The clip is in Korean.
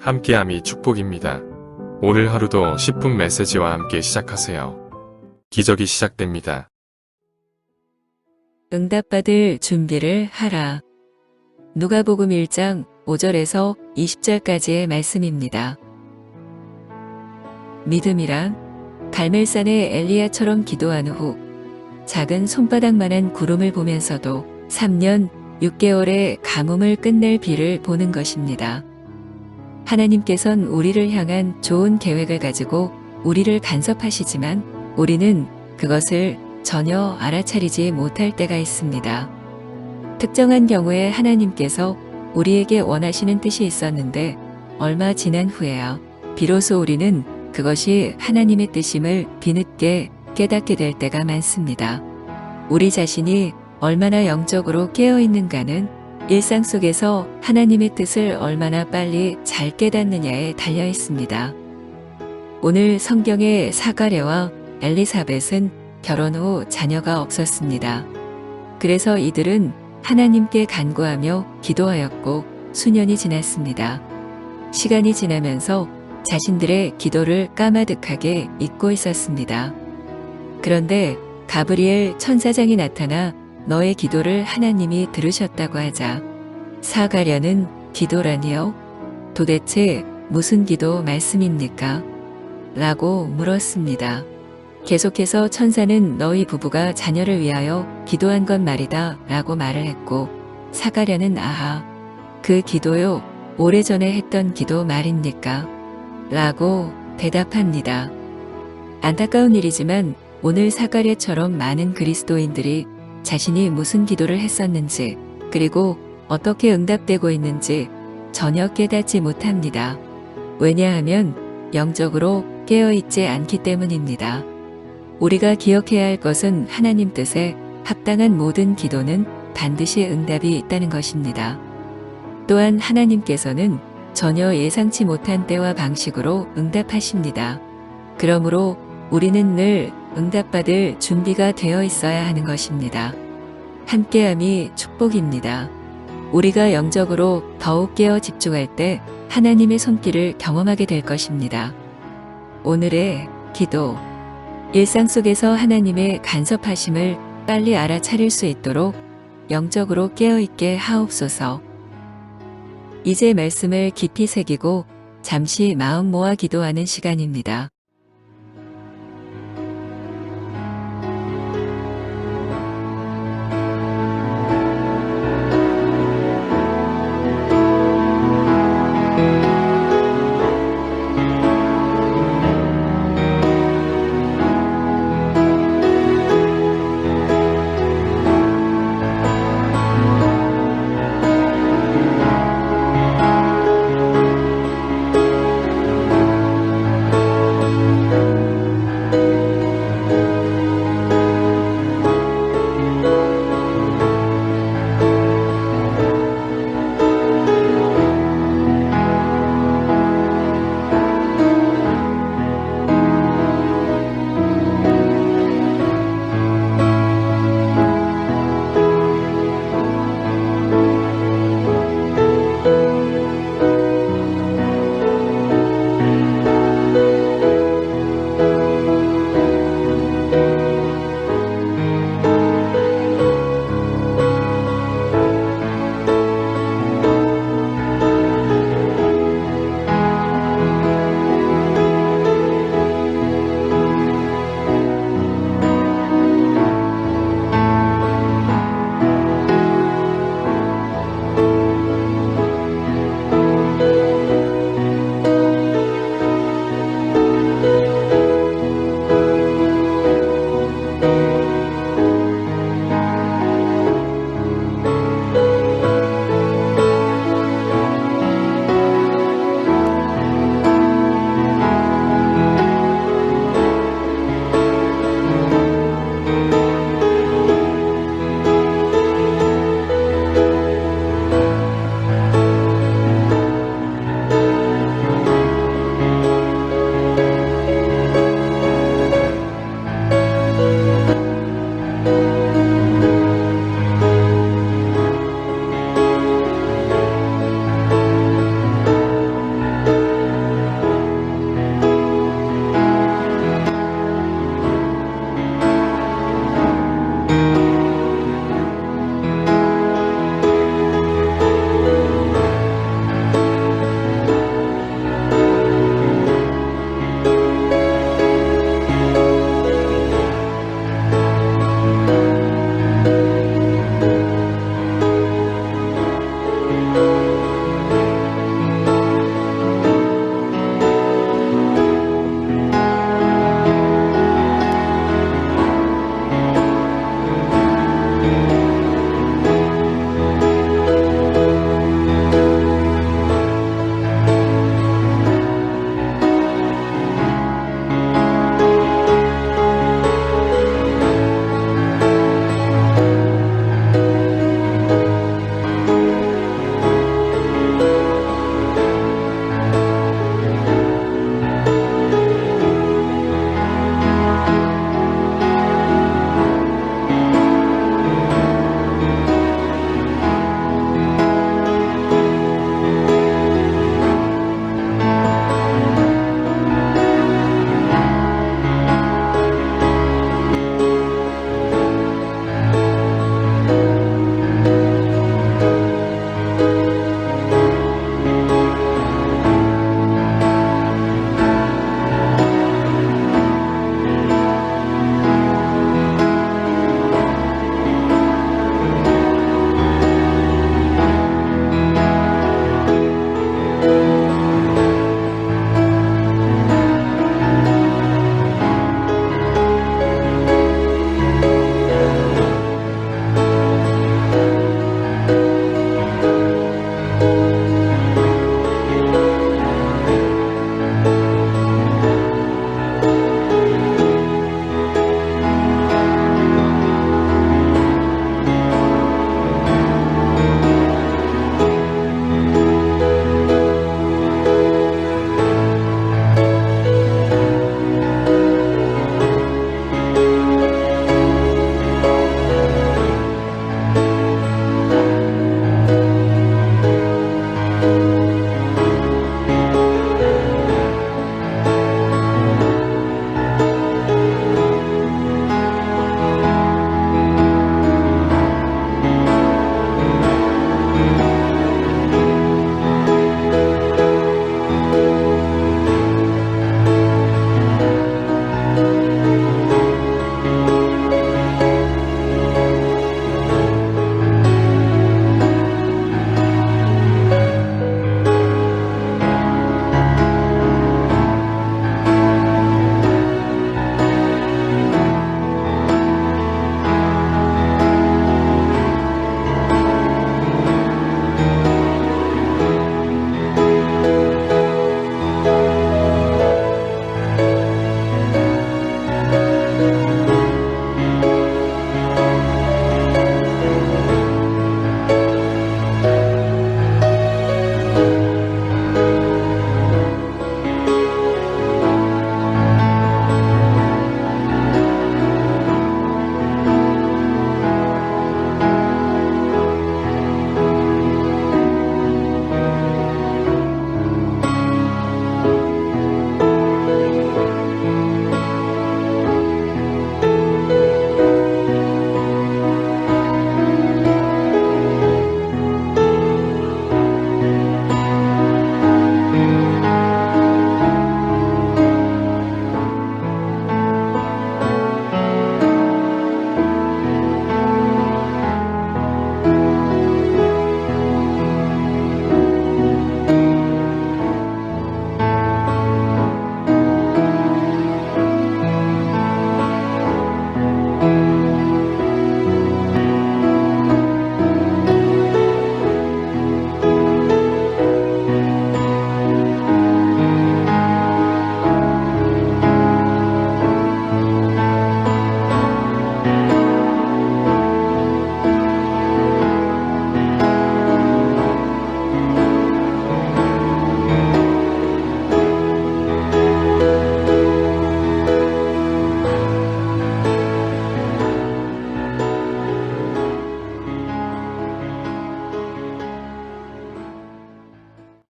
함께함이 축복입니다. 오늘 하루도 10분 메시지와 함께 시작하세요. 기적이 시작됩니다. 응답받을 준비를 하라. 누가복음 1장 5절에서 20절까지의 말씀입니다. 믿음이란 갈멜산의 엘리야처럼 기도한 후 작은 손바닥만한 구름을 보면서도 3년 6개월의 가뭄을 끝낼 비를 보는 것입니다. 하나님께선 우리를 향한 좋은 계획을 가지고 우리를 간섭하시지만 우리는 그것을 전혀 알아차리지 못할 때가 있습니다. 특정한 경우에 하나님께서 우리에게 원하시는 뜻이 있었는데 얼마 지난 후에야 비로소 우리는 그것이 하나님의 뜻임을 뒤늦게 깨닫게 될 때가 많습니다. 우리 자신이 얼마나 영적으로 깨어 있는가는 일상 속에서 하나님의 뜻을 얼마나 빨리 잘 깨닫느냐에 달려 있습니다. 오늘 성경의 사가랴와 엘리사벳은 결혼 후 자녀가 없었습니다. 그래서 이들은 하나님께 간구하며 기도하였고 수년이 지났습니다. 시간이 지나면서 자신들의 기도를 까마득하게 잊고 있었습니다. 그런데 가브리엘 천사장이 나타나 너의 기도를 하나님이 들으셨다고 하자 사가랴는 기도라니요? 도대체 무슨 기도 말씀입니까? 라고 물었습니다. 계속해서 천사는 너희 부부가 자녀를 위하여 기도한 것 말이다 라고 말을 했고 사가랴는 아하 그 기도요 오래전에 했던 기도 말입니까? 라고 대답합니다. 안타까운 일이지만 오늘 사가랴처럼 많은 그리스도인들이 자신이 무슨 기도를 했었는지 그리고 어떻게 응답되고 있는지 전혀 깨닫지 못합니다. 왜냐하면 영적으로 깨어있지 않기 때문입니다. 우리가 기억해야 할 것은 하나님 뜻에 합당한 모든 기도는 반드시 응답이 있다는 것입니다. 또한 하나님께서는 전혀 예상치 못한 때와 방식으로 응답하십니다. 그러므로 우리는 늘 응답받을 준비가 되어 있어야 하는 것입니다. 함께함이 축복입니다. 우리가 영적으로 더욱 깨어 집중할 때 하나님의 손길을 경험하게 될 것입니다. 오늘의 기도. 일상 속에서 하나님의 간섭하심을 빨리 알아차릴 수 있도록 영적으로 깨어있게 하옵소서. 이제 말씀을 깊이 새기고 잠시 마음 모아 기도하는 시간입니다.